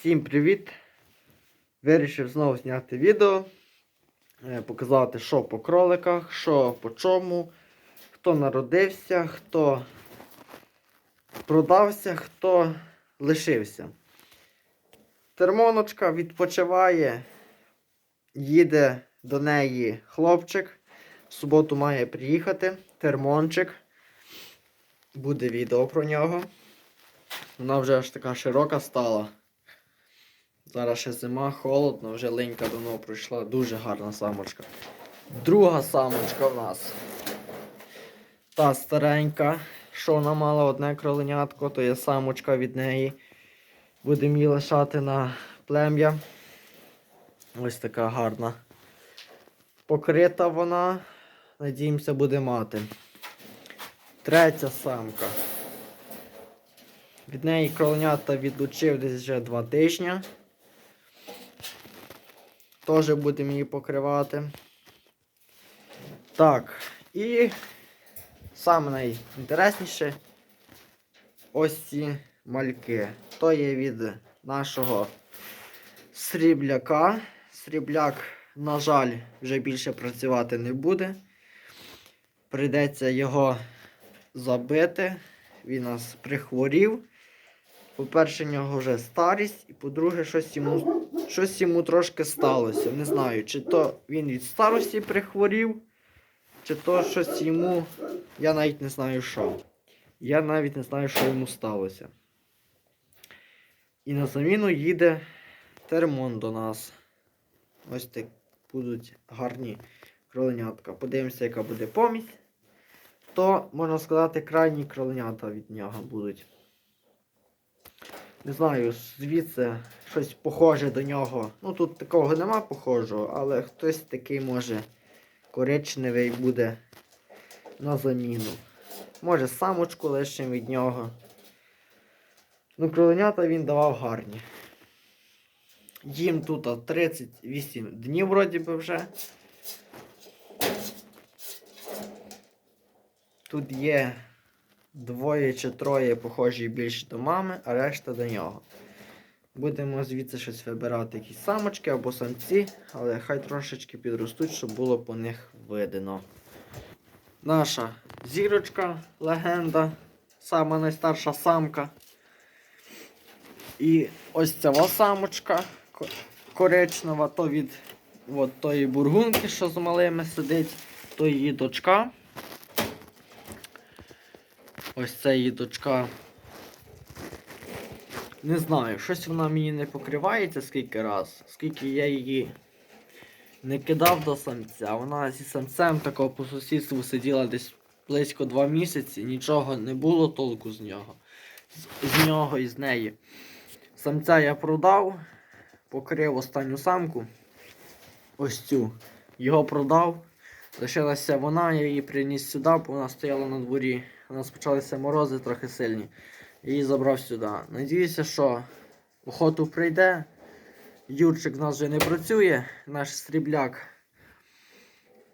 Всім привіт! Вирішив знову зняти відео, е, показати, що по кроликах, що по чому, хто народився, хто продався, хто лишився. Термоночка відпочиває, їде до неї хлопчик. В суботу має приїхати. Термончик. Буде відео про нього. Вона вже аж така широка стала. Зараз ще зима, холодно, вже линька давно пройшла. Дуже гарна самочка. Друга самочка в нас. Та старенька, що вона мала одне кроленятко, то є самочка від неї. Будемо її лишати на плем'я. Ось така гарна. Покрита вона. Надіємося, буде мати. Третя самка. Від неї кроленята відлучив десь вже два тижні. Теж будемо її покривати. Так, і саме найінтересніше ось ці мальки. То є від нашого срібляка. Срібляк, на жаль, вже більше працювати не буде. Прийдеться його забити. Він нас прихворів. По-перше, в нього вже старість, і по-друге, щось йому, щось йому трошки сталося. Не знаю, чи то він від старості прихворів, чи то щось йому. Я навіть не знаю що. Я навіть не знаю, що йому сталося. І на заміну їде термон до нас. Ось так будуть гарні кроленятка. Подивимося, яка буде помість. То, можна сказати, крайні кроленята від нього будуть. Не знаю, звідси щось похоже до нього. Ну тут такого нема похожого, але хтось такий може коричневий буде на заміну. Може самочку лишимо від нього. Ну, кроленята він давав гарні. Їм тут 38 днів вроді би вже. Тут є двоє чи троє похожі більше до мами, а решта до нього. Будемо звідси щось вибирати, якісь самочки або самці, але хай трошечки підростуть, щоб було по них видно. Наша зірочка, легенда, сама найстарша самка. І ось ця самочка коричнева, то від от тої бургунки, що з малими сидить, то її дочка. Ось це її дочка. Не знаю, щось вона мені не покривається скільки раз, скільки я її не кидав до самця. Вона зі самцем такого по сусідству сиділа десь близько два місяці, нічого не було толку з нього. З, з нього і з неї. Самця я продав, покрив останню самку. Ось цю. Його продав. Лишилася вона, я її приніс сюди, бо вона стояла на дворі. У нас почалися морози трохи сильні. Її забрав сюди. Надіюся, що охоту прийде. Юрчик в нас вже не працює, наш срібляк.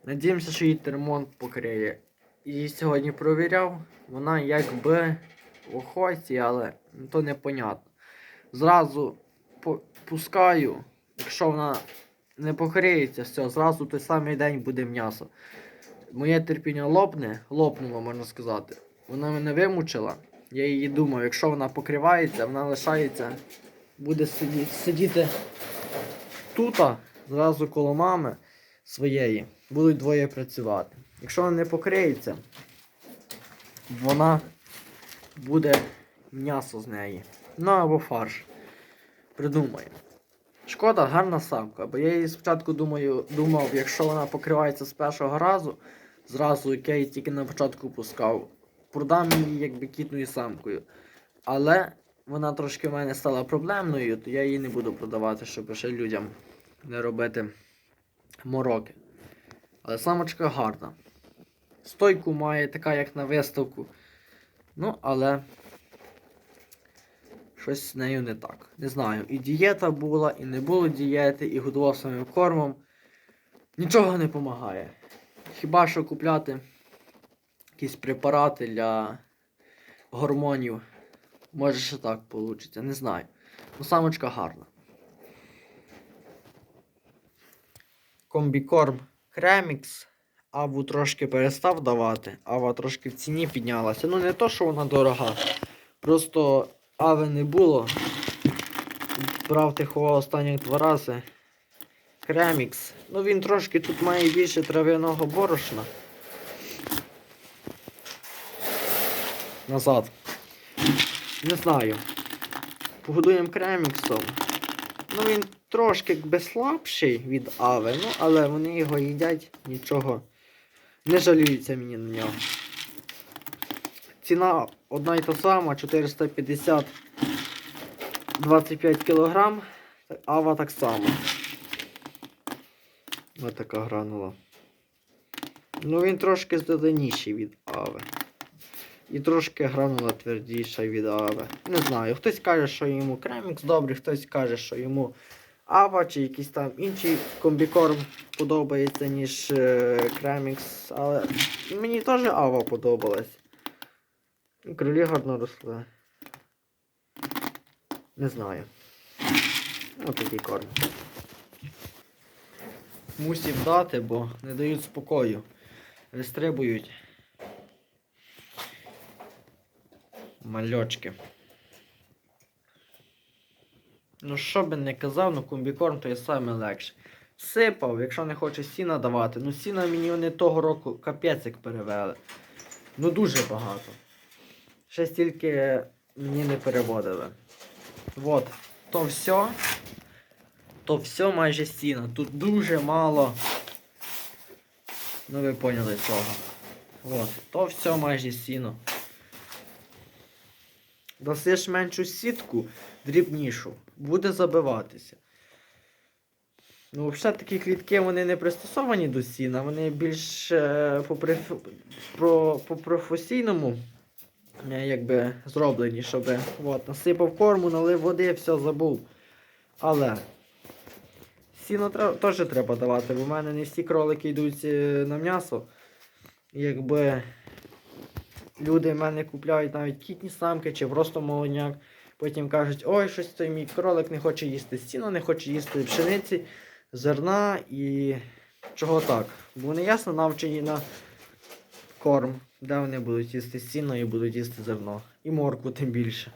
Надіємося, що її термон покриє. Її сьогодні провіряв, вона якби в охоті, але то непонятно. Зразу пускаю, якщо вона не покриється, все, зразу той самий день буде м'ясо. Моє терпіння лопне, лопнуло, можна сказати. Вона мене вимучила. Я її думаю, якщо вона покривається, вона лишається, буде сидіти, сидіти тут, зразу коло мами своєї. Будуть двоє працювати. Якщо вона не покриється, вона буде м'ясо з неї. Ну або фарш. Придумаю. Шкода, гарна самка, бо я її спочатку думаю, думав, якщо вона покривається з першого разу, зразу як я її тільки на початку пускав, продам її якби кітною самкою. Але вона трошки в мене стала проблемною, то я її не буду продавати, щоб ще людям не робити мороки. Але самочка гарна. Стойку має така, як на виставку. Ну, але щось з нею не так. Не знаю, і дієта була, і не було дієти, і годував самим кормом. Нічого не допомагає. Хіба що купляти якісь препарати для гормонів. Може ще так вийде, не знаю. Ну, самочка гарна. Комбікорм Кремікс. Аву трошки перестав давати, ава трошки в ціні піднялася. Ну не то, що вона дорога. Просто ави не було. Брав тихого останніх два рази. Кремікс. Ну він трошки тут має більше трав'яного борошна. Назад. Не знаю. Погодуємо креміксом. Ну він трошки якби слабший від Ави, ну але вони його їдять, нічого. Не жаліються мені на нього. Ціна одна й та сама, 450 25 кг. Ава так само. Ось така гранула. Ну він трошки зеленіший від Ави. І трошки гранула твердіша від Ави. Не знаю. Хтось каже, що йому кремікс добрий, хтось каже, що йому Ава чи якийсь там інший комбікорм подобається, ніж е, кремікс. Але мені теж Ава подобалась. Крилі гарно росли. Не знаю. Ось такий корм. Мусів дати, бо не дають спокою. Вистрибують. Мальочки. Ну, що би не казав, ну комбікорм то є саме легше. Сипав, якщо не хоче сіна давати. Ну сіна мені вони того року капець як перевели. Ну дуже багато. Ще стільки мені не переводили. От, то все. То все майже сіна. Тут дуже мало. Ну ви поняли цього. От, то все майже сіно. Дасиш меншу сітку, дрібнішу, буде забиватися. Ну, взагалі такі клітки вони не пристосовані до сіна, вони більш е, по, приф- про, по е, якби, зроблені, щоб от, насипав корму, налив води, все забув. Але сіно теж треба давати, бо в мене не всі кролики йдуть е, на м'ясо. Якби люди в мене купляють навіть кітні самки чи просто молодняк. Потім кажуть, ой, щось той мій кролик не хоче їсти сіно, не хоче їсти пшениці, зерна і чого так. Бо вони ясно навчені на корм, де вони будуть їсти сіно і будуть їсти зерно. І моркву тим більше.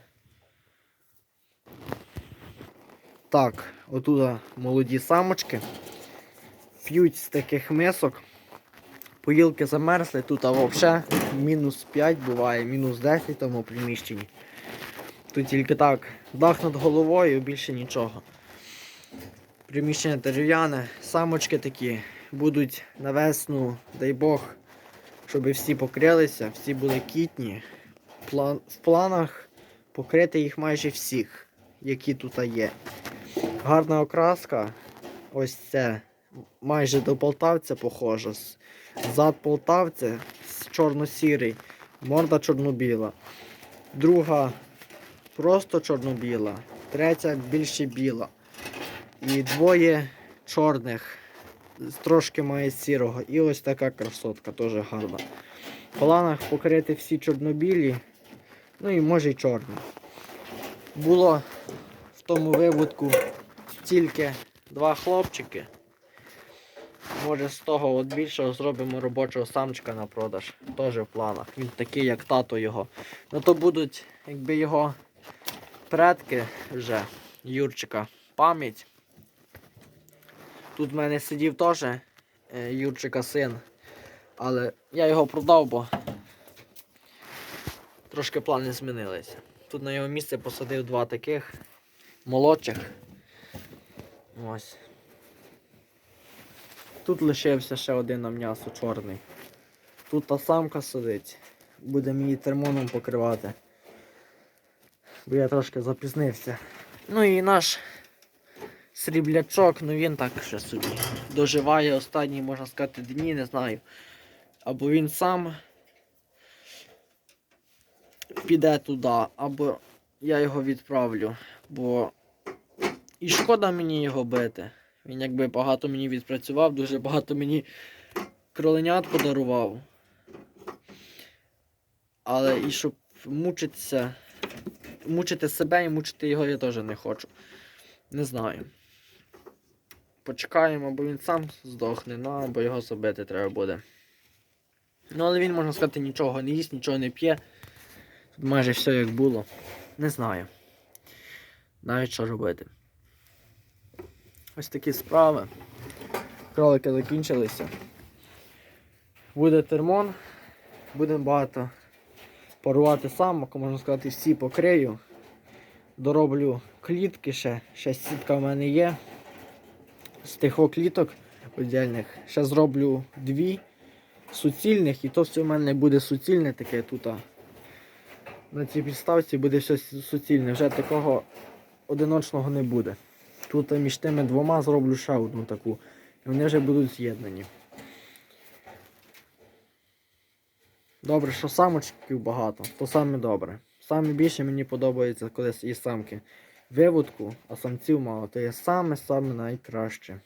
Так, отуда молоді самочки. П'ють з таких мисок. Поїлки замерзли, тут а взагалі мінус 5 буває, мінус 10 в тому приміщенні. Тут тільки так, дах над головою, більше нічого. Приміщення дерев'яне, самочки такі будуть на весну, дай Бог, щоб всі покрилися, всі були кітні. План, в планах покрити їх майже всіх, які тут є. Гарна окраска, ось це майже до полтавця похожа. З- Зад полтавця чорно-сірий, морда чорно-біла. Друга просто чорно-біла, третя більше біла. І двоє чорних, трошки має сірого. І ось така красотка, теж гарна. В планах покрити всі чорнобілі, ну і може й чорні. Було в тому виводку тільки два хлопчики. Може з того от більшого зробимо робочого самчика на продаж. Теж в планах. Він такий, як тато його. Ну то будуть, якби його предки вже, Юрчика, пам'ять. Тут в мене сидів теж е, Юрчика син. Але я його продав, бо трошки плани змінилися. Тут на його місце посадив два таких молодших. Ось. Тут лишився ще один на м'ясо чорний. Тут та самка сидить. Будемо її термоном покривати. Бо я трошки запізнився. Ну і наш сріблячок, ну він так ще собі. Доживає останні, можна сказати, дні, не знаю. Або він сам піде туди, або я його відправлю. Бо і шкода мені його бити. Він якби багато мені відпрацював, дуже багато мені кроленят подарував. Але і щоб мучитися, мучити себе і мучити його я теж не хочу. Не знаю. Почекаємо, або він сам здохне, ну або його забити треба буде. Ну, але він, можна сказати, нічого не їсть, нічого не п'є. Тут майже все як було. Не знаю. Навіть що робити. Ось такі справи. Кролики закінчилися. Буде термон. Будемо багато парувати самок, можна сказати, всі покрию. Дороблю клітки ще. Ще сітка в мене є. З тих кліток віддільних. Ще зроблю дві суцільних, і то все в мене буде суцільне таке тут. На цій підставці буде все суцільне. Вже такого одиночного не буде. Тут між тими двома зроблю ще одну таку. І вони вже будуть з'єднані. Добре, що самочків багато, то саме добре. Саме більше мені подобається, коли і самки виводку, а самців мало. То є саме-саме найкраще.